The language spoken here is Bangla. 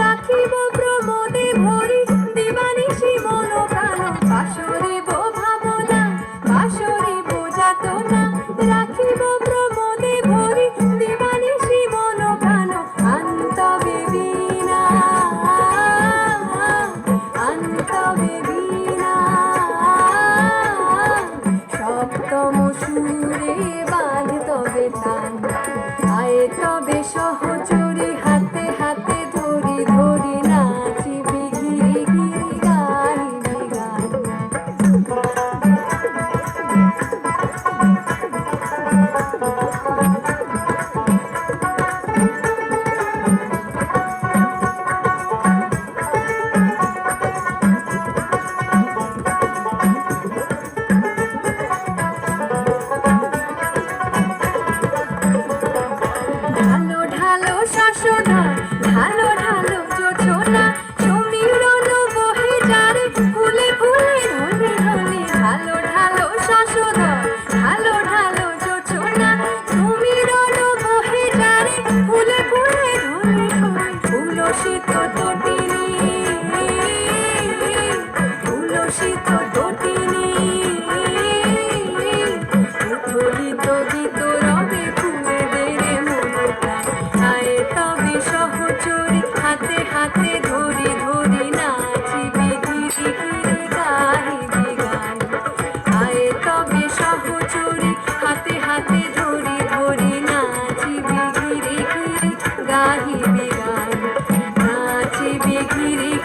রাখিব প্রমোদে ভরি দিবানিশি মন প্রাণ। বাসরিব ভাবনা বাসরিব যাতনা। রাখিব প্রমোদে ভরি তবে তান আয় তবে সহ রশিদ দেখি রে